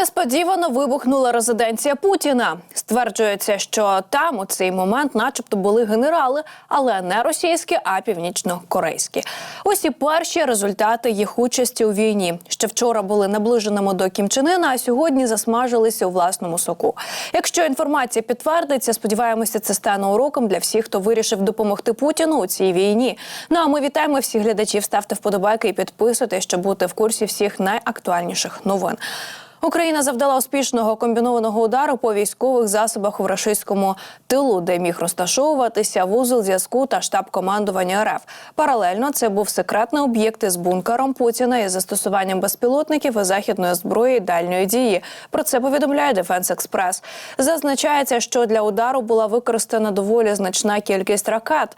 Несподівано вибухнула резиденція Путіна. Стверджується, що там у цей момент, начебто, були генерали, але не російські, а північно-корейські. Ось і перші результати їх участі у війні. Ще вчора були наближеними до Кімчинина, а сьогодні засмажилися у власному соку. Якщо інформація підтвердиться, сподіваємося, це стане уроком для всіх, хто вирішив допомогти Путіну у цій війні. Ну а ми вітаємо всіх глядачів. Ставте вподобайки і підписуйтесь, щоб бути в курсі всіх найактуальніших новин. Україна завдала успішного комбінованого удару по військових засобах у рашистському тилу, де міг розташовуватися вузол зв'язку та штаб командування РФ. Паралельно це був секретний об'єкт із бункером Путіна із застосуванням безпілотників і західної зброї дальньої дії. Про це повідомляє Дефенс Експрес. Зазначається, що для удару була використана доволі значна кількість ракет.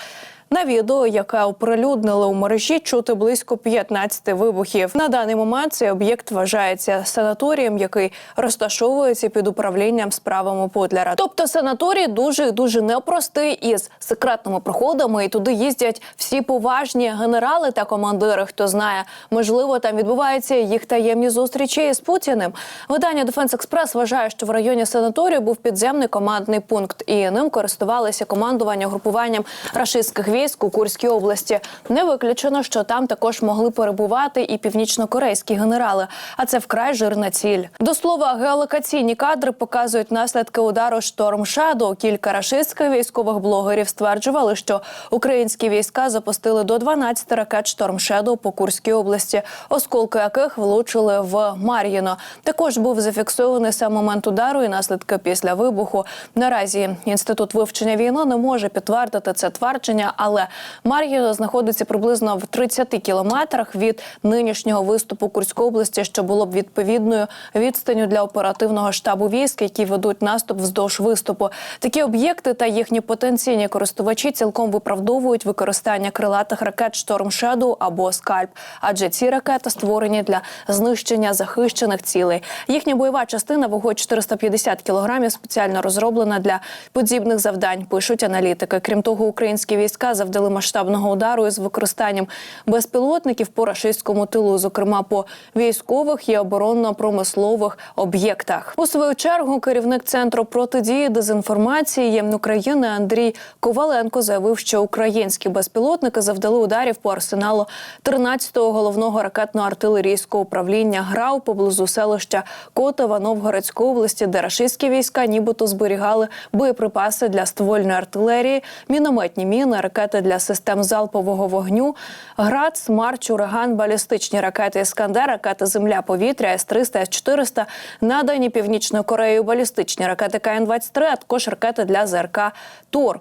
На відео, яке оприлюднили у мережі, чути близько 15 вибухів. На даний момент цей об'єкт вважається санаторієм, який розташовується під управлінням справами Путлера. Тобто санаторій дуже дуже непростий із секретними проходами, і туди їздять всі поважні генерали та командири. Хто знає, можливо, там відбуваються їх таємні зустрічі з Путіним. Видання Дефенс Експрес вважає, що в районі санаторію був підземний командний пункт, і ним користувалися командування групуванням рашистських військ у Курській області. Не виключено, що там також могли перебувати і північно-корейські генерали. А це вкрай жирна ціль. До слова, геолокаційні кадри показують наслідки удару шторм Шадо. Кілька рашистських військових блогерів стверджували, що українські війська запустили до 12 ракет шторм Шедоу по Курській області, осколки яких влучили в Мар'їно. Також був зафіксований сам момент удару і наслідки після вибуху. Наразі інститут вивчення війни не може підтвердити це твердження, але Мар'їно знаходиться приблизно в 30 кілометрах від нинішнього виступу Курської області, що було б відповідною відстанню для оперативного штабу військ, які ведуть наступ вздовж виступу. Такі об'єкти та їхні потенційні користувачі цілком виправдовують використання крилатих ракет Шторм Шеду або Скальп, адже ці ракети створені для знищення захищених цілей. Їхня бойова частина вагою 450 кілограмів спеціально розроблена для подібних завдань. Пишуть аналітики. Крім того, українські війська завдали масштабного удару із використанням безпілотників по рашистському тилу, зокрема по військових і оборонно-промислових об'єктах. У свою чергу керівник центру протидії дезінформації України Андрій Коваленко заявив, що українські безпілотники завдали ударів по арсеналу 13-го головного ракетно-артилерійського управління ГРАУ поблизу селища Котова Новгородської області, де рашистські війська нібито зберігали боєприпаси для ствольної артилерії, мінометні міни, ракети для систем залпового вогню, град, смарч, ураган, балістичні ракети Іскандер, ракети Земля повітря, С-300, С-400, надані Північною Кореєю балістичні ракети КН-23, а також ракети для ЗРК Тор.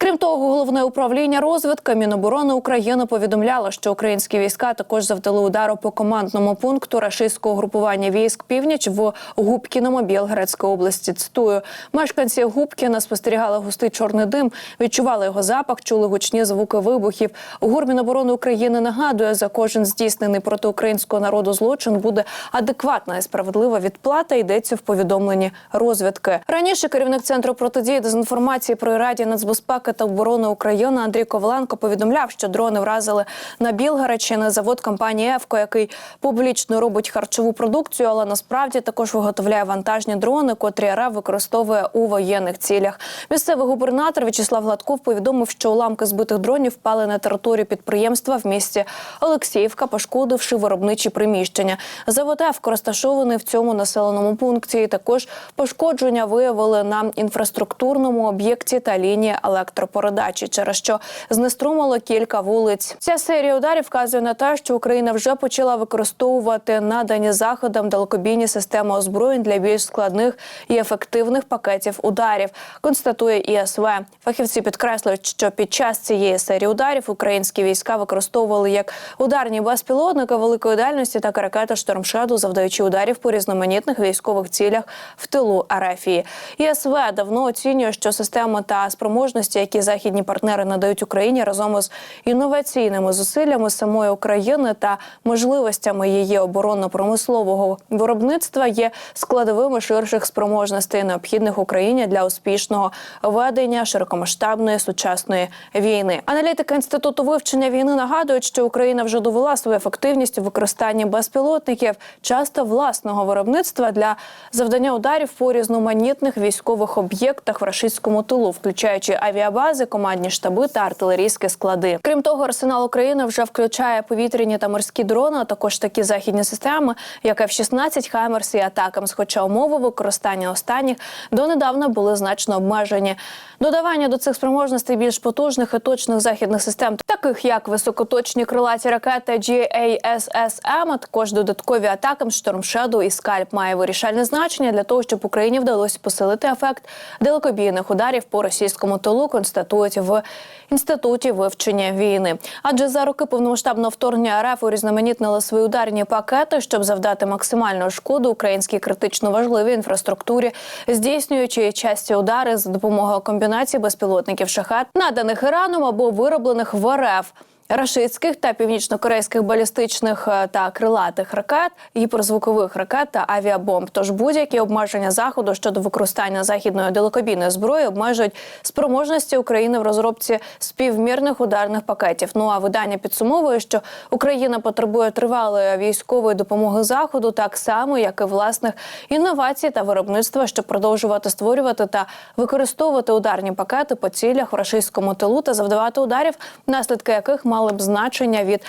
Крім того, головне управління розвідки Міноборони України повідомляло, що українські війська також завдали удару по командному пункту рашистського групування військ північ в Губкіному Білградської області. Цитую, мешканці Губкіна спостерігали густий чорний дим, відчували його запах, чули гучні звуки вибухів. ГУР Міноборони України нагадує, за кожен здійснений проти українського народу злочин буде адекватна і справедлива відплата. Йдеться в повідомленні розвідки. Раніше керівник центру протидії дезінформації при раді нацбезпеки та оборони України Андрій Коваленко повідомляв, що дрони вразили на Білгородщини завод компанії «Евко», який публічно робить харчову продукцію, але насправді також виготовляє вантажні дрони, котрі РФ використовує у воєнних цілях. Місцевий губернатор В'ячеслав Гладков повідомив, що уламки збитих дронів впали на територію підприємства в місті Олексіївка, пошкодивши виробничі приміщення. Завод «Евко» розташований в цьому населеному пункті. Також пошкодження виявили на інфраструктурному об'єкті та лінії електропередачі, через що знеструмило кілька вулиць. Ця серія ударів вказує на те, що Україна вже почала використовувати надані заходам далекобійні системи озброєнь для більш складних і ефективних пакетів ударів. Констатує ІСВ. Фахівці підкреслюють, що під час цієї серії ударів українські війська використовували як ударні безпілотники великої дальності, так і ракети «Штормшеду», завдаючи ударів по різноманітних військових цілях в тилу Арефії. ІСВ давно оцінює, що системи та спроможності, які західні партнери надають Україні разом із інноваційними зусиллями самої України та можливостями її оборонно-промислового виробництва є складовими ширших спроможностей, необхідних Україні для успішного ведення широкомасштабної сучасної війни. Аналітики інституту вивчення війни нагадують, що Україна вже довела свою ефективність у використанні безпілотників, часто власного виробництва для завдання ударів по різноманітних військових об'єктах в рашистському тилу, включаючи авіабази, командні штаби та артилерійські склади. Крім того, арсенал України вже включає повітряні та морські дрони, а також такі західні системи, як F-16, Хаймерс і Атакамс. Хоча умови використання останніх донедавна були значно обмежені. Додавання до цих спроможностей більш потужних і точних західних систем, таких як високоточні крилаті ракети GASSM, а також додаткові атаки Шторм Shadow і Скальп має вирішальне значення для того, щоб Україні вдалося посилити ефект далекобійних ударів по російському тилу, констатують в інституті вивчення війни. Адже за роки повномасштабного вторгнення РФ урізноманітнили свої ударні пакети, щоб завдати максимальну шкоду українській критично важливій інфраструктурі, здійснюючи часті удари за допомогою комбінації безпілотників шахет, наданих Іраном або вироблених в РФ. Рашистських та північно-корейських балістичних е, та крилатих ракет, гіперзвукових ракет та авіабомб. Тож будь-які обмеження заходу щодо використання західної далекобійної зброї обмежують спроможності України в розробці співмірних ударних пакетів. Ну а видання підсумовує, що Україна потребує тривалої військової допомоги заходу, так само як і власних інновацій та виробництва, щоб продовжувати створювати та використовувати ударні пакети по цілях в рашистському тилу та завдавати ударів, наслідки яких мали б значення від.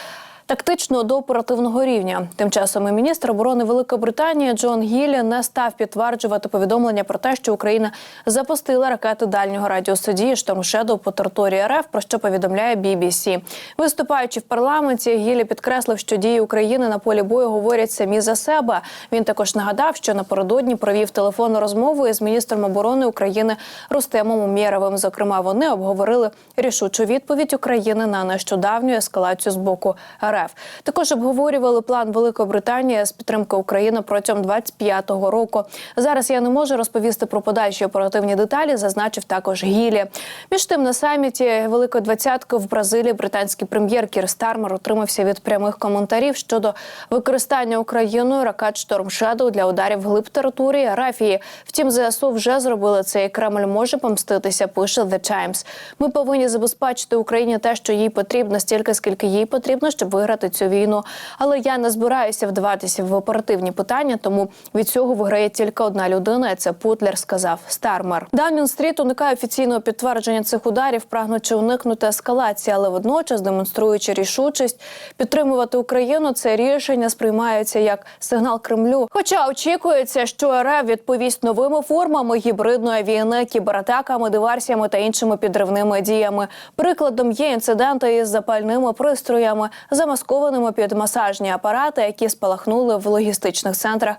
Тактичного до оперативного рівня. Тим часом і міністр оборони Великої Британії Джон Гіллі не став підтверджувати повідомлення про те, що Україна запустила ракети дальнього радіусу дії «Шторм Шедоу» по території РФ, про що повідомляє BBC. Виступаючи в парламенті, Гіллі підкреслив, що дії України на полі бою говорять самі за себе. Він також нагадав, що напередодні провів телефонну розмову із міністром оборони України Рустемом Умєровим. Зокрема, вони обговорили рішучу відповідь України на нещодавню ескалацію з боку РФ. Також обговорювали план Великої Британії з підтримки України протягом 25-го року. Зараз я не можу розповісти про подальші оперативні деталі, зазначив також Гілі. Між тим на саміті Великої двадцятки в Бразилії британський прем'єр Кір Стармер отримався від прямих коментарів щодо використання Україною ракет «Шторм Шедоу» для ударів глиб території Арафії. Втім, ЗСУ вже зробили це, і Кремль може помститися. Пише The Times. Ми повинні забезпечити Україні те, що їй потрібно, стільки скільки їй потрібно, щоб виграти цю війну. Але я не збираюся вдаватися в оперативні питання, тому від цього виграє тільки одна людина. і Це Путлер, сказав Стармер. Даунінг Стріт уникає офіційного підтвердження цих ударів, прагнучи уникнути ескалації, але водночас демонструючи рішучість підтримувати Україну. Це рішення сприймається як сигнал Кремлю. Хоча очікується, що РФ відповість новими формами гібридної війни, кібератаками, диверсіями та іншими підривними діями. Прикладом є інциденти із запальними пристроями, замаскованими під масажні апарати, які спалахнули в логістичних центрах.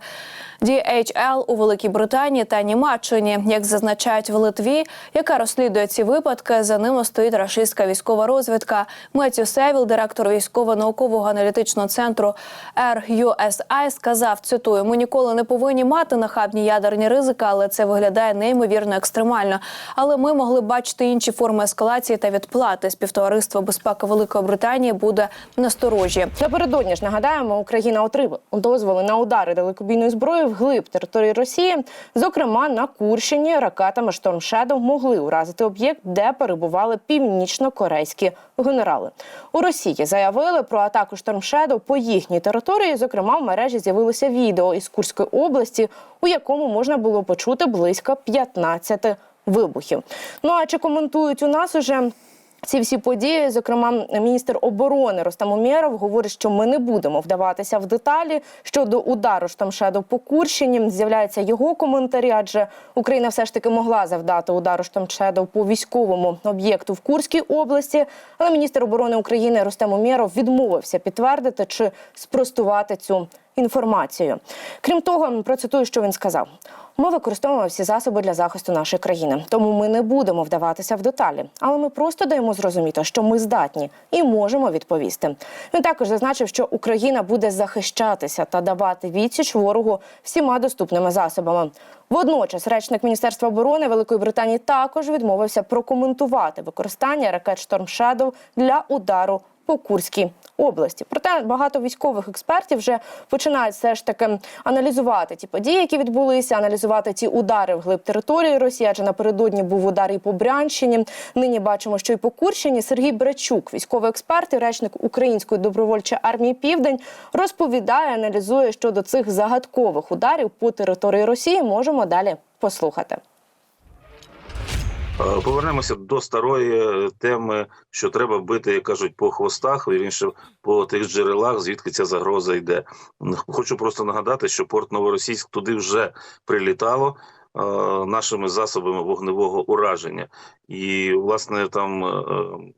DHL у Великій Британії та Німеччині, як зазначають в Литві, яка розслідує ці випадки. За ними стоїть рашистська військова розвідка. Меттю Севіл, директор військово-наукового аналітичного центру RUSI, сказав: цитую: ми ніколи не повинні мати нахабні ядерні ризики, але це виглядає неймовірно екстремально. Але ми могли бачити інші форми ескалації та відплати. Співтовариство безпеки Великої Британії буде насторожі. Напередодні ж нагадаємо, Україна отримала дозволи на удари далекобійної зброї вглиб території Росії. Зокрема, на Курщині ракетами «Шторм Shadow» могли уразити об'єкт, де перебували північно-корейські генерали. У Росії заявили про атаку «Шторм Shadow» по їхній території. Зокрема, в мережі з'явилося відео із Курської області, у якому можна було почути близько 15 вибухів. Ну а чи коментують у нас уже? Ці всі події, зокрема, міністр оборони Ростам Умєров говорить, що ми не будемо вдаватися в деталі щодо удару штамшеду по Курщині. З'являються його коментарі, адже Україна все ж таки могла завдати удару штамшеду по військовому об'єкту в Курській області. Але міністр оборони України Ростам Умєров відмовився підтвердити чи спростувати цю інформацію. Крім того, процитую, що він сказав. Ми використовуємо всі засоби для захисту нашої країни, тому ми не будемо вдаватися в деталі, але ми просто даємо зрозуміти, що ми здатні і можемо відповісти. Він також зазначив, що Україна буде захищатися та давати відсіч ворогу всіма доступними засобами. Водночас, речник Міністерства оборони Великої Британії також відмовився прокоментувати використання ракет Storm Shadow для удару по Курській області. Проте багато військових експертів вже починають все ж таки аналізувати ті події, які відбулися, аналізувати ті удари в глиб території Росії. Адже напередодні був удар і по Брянщині. Нині бачимо, що і по Курщині Сергій Брачук, військовий експерт і речник Української добровольчої армії Південь, розповідає, аналізує щодо цих загадкових ударів по території Росії. Можемо далі послухати. Е, Повернемося до старої е, теми, що треба бити, як кажуть, по хвостах, вірніше по тих джерелах, звідки ця загроза йде. Хочу просто нагадати, що порт Новоросійськ туди вже прилітало нашими засобами вогневого ураження. І, власне, там е,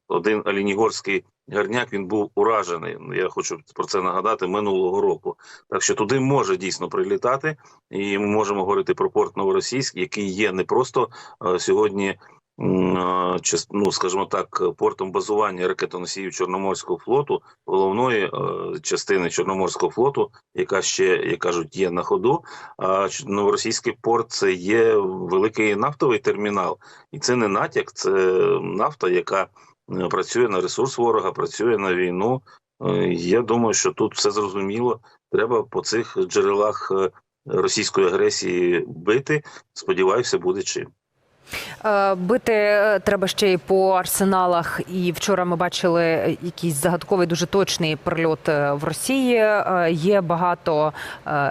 один Алінігорський гарняк він був уражений. Я хочу про це нагадати минулого року. Так що туди може дійсно прилітати, і ми можемо говорити про порт Новоросійськ, який є не просто е, сьогодні. Ну, скажімо так, портом базування ракетоносіїв Чорноморського флоту, головної е, частини Чорноморського флоту, яка ще, як кажуть, є на ходу. А новоросійський порт це є великий нафтовий термінал, і це не натяк, це нафта, яка е, працює на ресурс ворога, працює на війну. Е, Я думаю, що тут все зрозуміло. Треба по цих джерелах російської агресії бити. Сподіваюся, буде чим. Е, Бити е, треба ще й по арсеналах. І вчора ми бачили якийсь загадковий, дуже точний прильот е, в Росії. Є багато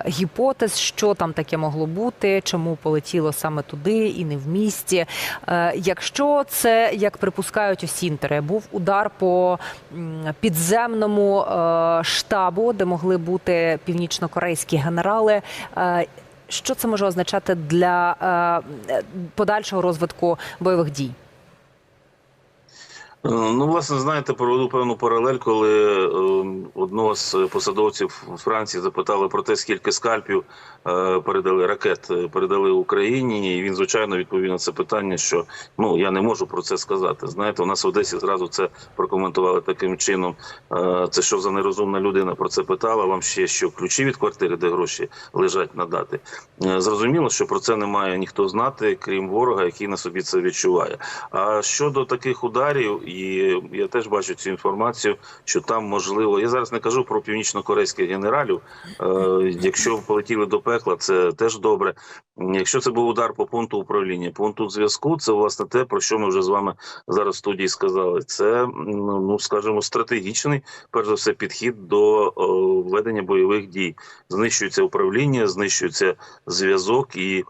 гіпотез, що там таке могло бути, чому полетіло саме туди і не в місті. Якщо це, як припускають осінтери, був удар по підземному штабу, де могли бути північнокорейські генерали. Що це може означати для е, подальшого розвитку бойових дій? Е, Ну, власне, знаєте, проведу певну паралель, коли е, одного з посадовців Франції запитали про те, скільки скальпів передали ракет, е, передали Україні, і він звичайно відповів на це питання, що ну я не можу про це сказати. Знаєте, у нас в Одесі зразу це прокоментували таким чином. Е, це що за нерозумна людина про це питала? Вам ще що ключі від квартири, де гроші лежать надати? Е, Зрозуміло, що про це не має ніхто знати, крім ворога, який на собі це відчуває. А щодо таких ударів, і я теж бачу цю інформацію, що там можливо, я зараз не кажу про північно-корейських генералів. Е, якщо полетіли до пекла, це теж добре. Якщо це був удар по пункту управління, пункту зв'язку, це власне те, про що ми вже з вами зараз в студії сказали. Це ну ну, скажімо, стратегічний, перш за все, підхід до о, ведення бойових дій. Знищується управління, знищується зв'язок і.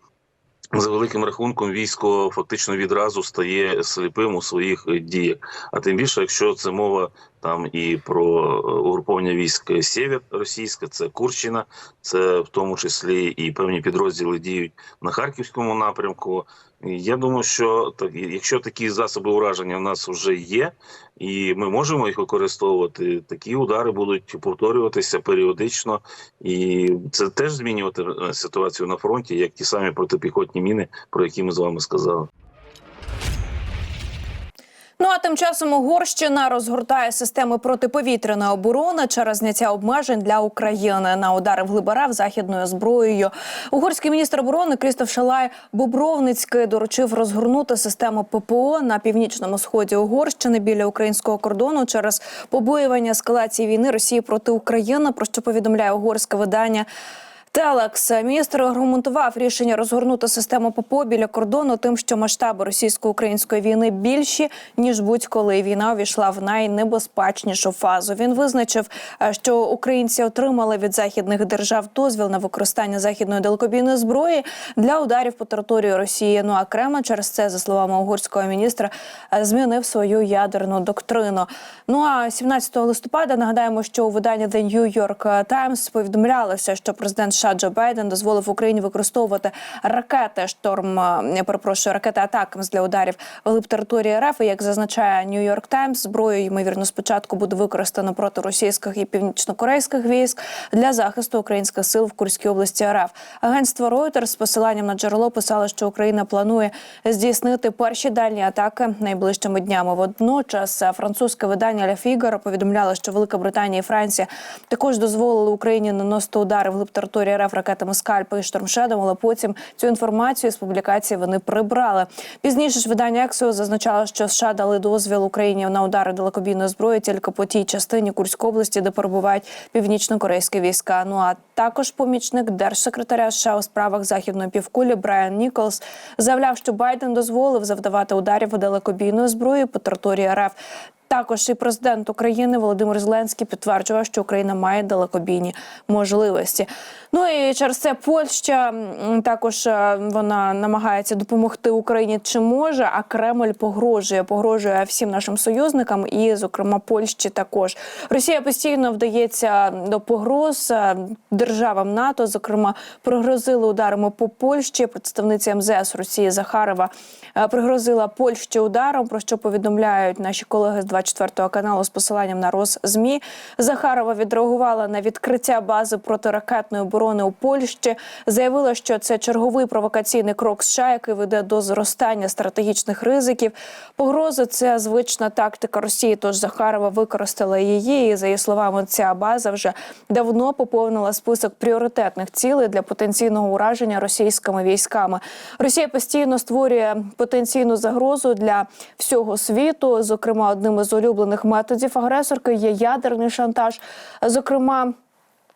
За великим рахунком військо фактично відразу стає сліпим у своїх діях. А тим більше, якщо це мова там і про е, угруповання військ Сєвєр російське, це Курщина, це в тому числі і певні підрозділи діють на харківському напрямку. Я думаю, що так, якщо такі засоби ураження в нас вже є, і ми можемо їх використовувати, такі удари будуть повторюватися періодично, і це теж змінювати е, ситуацію на фронті, як ті самі протипіхотні міни, про які ми з вами сказали. Тим часом Угорщина розгортає системи протиповітряної оборони через зняття обмежень для України на удари в глибарев західною зброєю. Угорський міністр оборони Крістоф Шалай Бобровницький доручив розгорнути систему ППО на північному сході Угорщини біля українського кордону через побоювання ескалації війни Росії проти України. Про що повідомляє угорське видання. Телекс міністр аргументував рішення розгорнути систему ППО біля кордону тим, що масштаби російсько-української війни більші ніж будь-коли війна увійшла в найнебезпечнішу фазу. Він визначив, е, що українці отримали від західних держав дозвіл на використання західної далекобійної зброї для ударів по території Росії. Ну а Кремль через це, за словами угорського міністра, е, змінив свою ядерну доктрину. Ну а 17 листопада нагадаємо, що у виданні The New York Times повідомлялося, що президент США Джо Байден дозволив Україні використовувати ракети шторм. е, перепрошую ракети атакамс для ударів вглиб території РФ. І, як зазначає Нью-Йорк Таймс, зброю ймовірно спочатку буде використано проти російських і північно-корейських військ для захисту українських сил в Курській області РФ. Агентство Reuters з посиланням на джерело писало, що Україна планує здійснити перші дальні атаки найближчими днями. Водночас е, французьке видання «Ля Фігаро» повідомляло, що Велика Британія і Франція також дозволили Україні наносити удари вглиб території РФ ракетами «Скальпи» і «Штормшедом», але потім цю інформацію з публікації вони прибрали. Пізніше ж видання «Ексіо» зазначало, що США дали дозвіл Україні на удари далекобійної зброї тільки по тій частині Курської області, де перебувають північно-корейські війська. Ну а також помічник держсекретаря США у справах західної півкулі Брайан Ніколс заявляв, що Байден дозволив завдавати ударів далекобійної зброї по території РФ. Також і президент України Володимир Зеленський підтверджував, що Україна має далекобійні можливості. Ну і через це Польща також е, вона намагається допомогти Україні чи може, а Кремль погрожує, погрожує всім нашим союзникам, і, зокрема, Польщі також. Росія постійно вдається до погроз е, державам НАТО. Зокрема, пригрозили ударами по Польщі. Представниця МЗС Росії Захарова е, пригрозила Польщі ударом, про що повідомляють наші колеги з 24 каналу з посиланням на Росзмі. Захарова відреагувала на відкриття бази протиракетної оборони у Польщі. Заявила, що це черговий провокаційний крок США, який веде до зростання стратегічних ризиків. Погрози це звична тактика Росії. Тож Захарова використала її. І за її словами, ця база вже давно поповнила список пріоритетних цілей для потенційного ураження російськими військами. Росія постійно створює потенційну загрозу для всього світу. Зокрема, одним із улюблених методів агресорки є ядерний шантаж. Зокрема.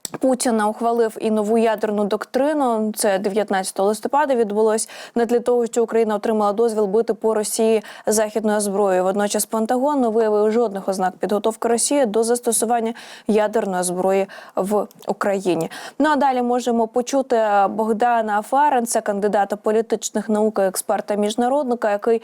Путіна ухвалив і нову ядерну доктрину. Це 19 листопада відбулось не для того, що Україна отримала дозвіл бити по Росії західною зброєю. Водночас Пентагон не виявив жодних ознак підготовки Росії до застосування ядерної зброї в Україні. Ну а далі можемо почути Богдана Фаренца, кандидата політичних наук, і експерта міжнародника, який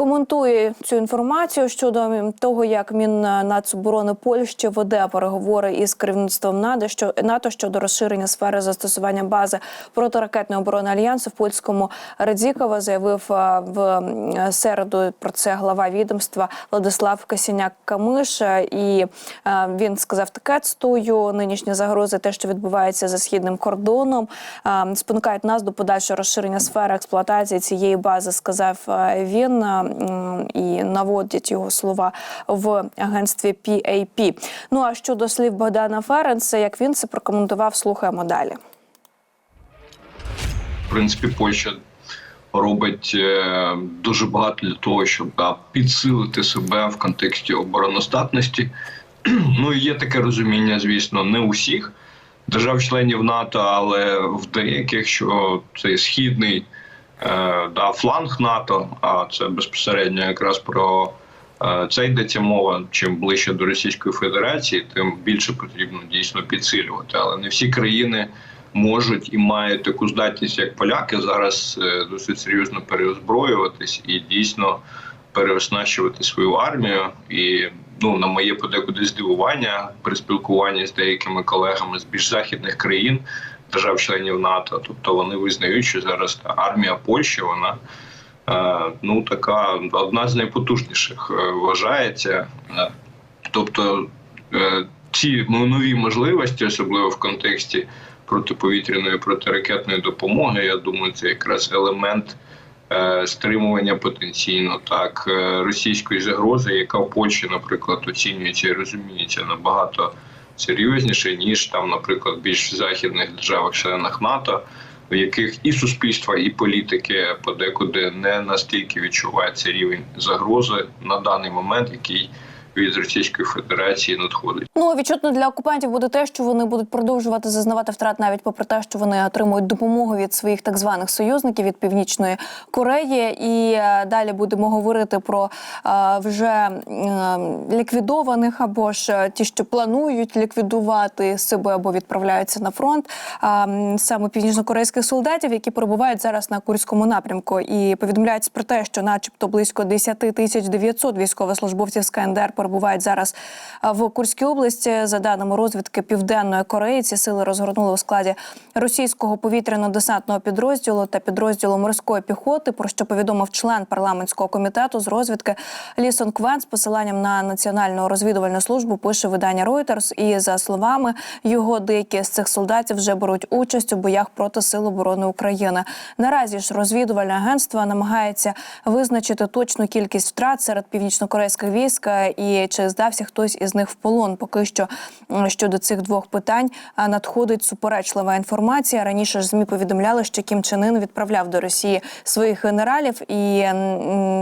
коментує цю інформацію щодо того, як Міннацоборони Польщі веде переговори із керівництвом НАТО що НАТО щодо розширення сфери застосування бази протиракетної оборони альянсу в польському Радзікова заявив е, в середу про це глава відомства Владислав Касіняк Камиш. Е, І е, він сказав таке цитую нинішні загрози, те, що відбувається за східним кордоном, е, спонукають нас до подальшого розширення сфери експлуатації цієї бази, сказав е, він. І наводять його слова в агентстві PAP. Ну а щодо слів Богдана Ференса, як він це прокоментував, слухаємо далі. в принципі, Польща робить е, дуже багато для того, щоб підсилити себе в контексті обороноздатності. Ну і є таке розуміння, звісно, не усіх держав-членів НАТО, але в деяких, що цей східний да, фланг НАТО, а це безпосередньо якраз про е, це йдеться мова. Чим ближче до Російської Федерації, тим більше потрібно дійсно підсилювати. Але не всі країни можуть і мають таку здатність, як поляки, зараз е, досить серйозно переозброюватись і дійсно переоснащувати свою армію. І ну на моє подекуди здивування при спілкуванні з деякими колегами з більш західних країн, держав-членів НАТО, тобто вони визнають, що зараз армія Польщі вона. е, Ну, така одна з найпотужніших е, вважається. Е, Тобто ці нові можливості, особливо в контексті протиповітряної протиракетної допомоги. Я думаю, це якраз елемент стримування потенційно так російської загрози, яка в Польщі, наприклад, оцінюється і розуміється набагато серйозніше ніж там, наприклад, більш західних державах-членах НАТО. В яких і суспільства, і політики подекуди не настільки відчувається рівень загрози на даний момент, який від Російської Федерації надходить. Ну відчутно для окупантів буде те, що вони будуть продовжувати зазнавати втрат навіть попри те, що вони отримують допомогу від своїх так званих союзників від північної Кореї. І е, далі будемо говорити про е, вже е, ліквідованих або ж ті, що планують ліквідувати себе або відправляються на фронт. е, Саме північно-корейських солдатів, які перебувають зараз на курському напрямку, і повідомляють про те, що, начебто, близько 10 тисяч 900 військовослужбовців з КНДР перебувають зараз в Курській області. За даними розвідки Південної Кореї, ці сили розгорнули у складі російського повітряно-десантного підрозділу та підрозділу морської піхоти. Про що повідомив член парламентського комітету з розвідки Лісон Квен з посиланням на національну розвідувальну службу. Пише видання Reuters. І за словами його, деякі з цих солдатів вже беруть участь у боях проти сил оборони України. Наразі ж розвідувальне агентство намагається визначити точну кількість втрат серед північнокорейських військ е, і чи здався хтось із них в полон. Поки що щодо цих двох питань надходить суперечлива інформація. Раніше ж змі повідомляли, що Кім Чен Ын відправляв до Росії своїх генералів, і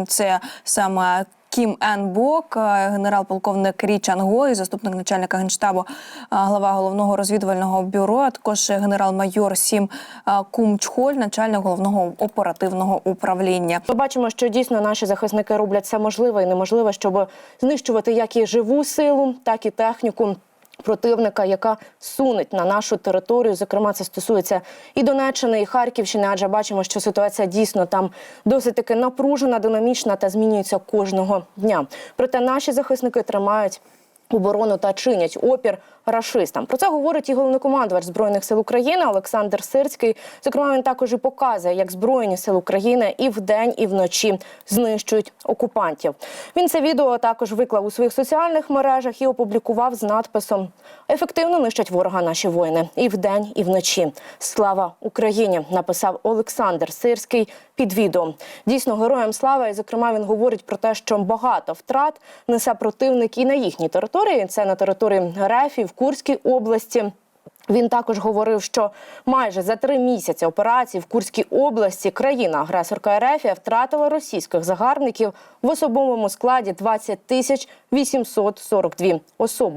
це саме. Кім Ен Бок, е, генерал-полковник Рі Чанго і заступник начальника генштабу, е, глава головного розвідувального бюро, а також генерал-майор Сім е, Кум Чхоль, начальник головного оперативного управління. Ми бачимо, що дійсно наші захисники роблять все можливе і неможливе, щоб знищувати як і живу силу, так і техніку. Противника, яка сунеть на нашу територію, зокрема, це стосується і Донеччини, і Харківщини, адже бачимо, що ситуація дійсно там досить таки напружена, динамічна та змінюється кожного дня. Проте наші захисники тримають оборону та чинять опір рашистам. Про це говорить і головнокомандувач збройних сил України Олександр Сирський. Зокрема, він також і показує, як збройні сили України і вдень, і вночі знищують окупантів. Він це відео також виклав у своїх соціальних мережах і опублікував з надписом Ефективно нищать ворога наші воїни і вдень, і вночі. Слава Україні! написав Олександр Сирський під відео. Дійсно, героям слава. І зокрема, він говорить про те, що багато втрат несе противник і на їхній території. Це на території РФ і в Курській області. Він також говорив, що майже за три місяці операції в Курській області країна-агресорка РФ втратила російських загарбників в особовому складі 20 тисяч 842 особи.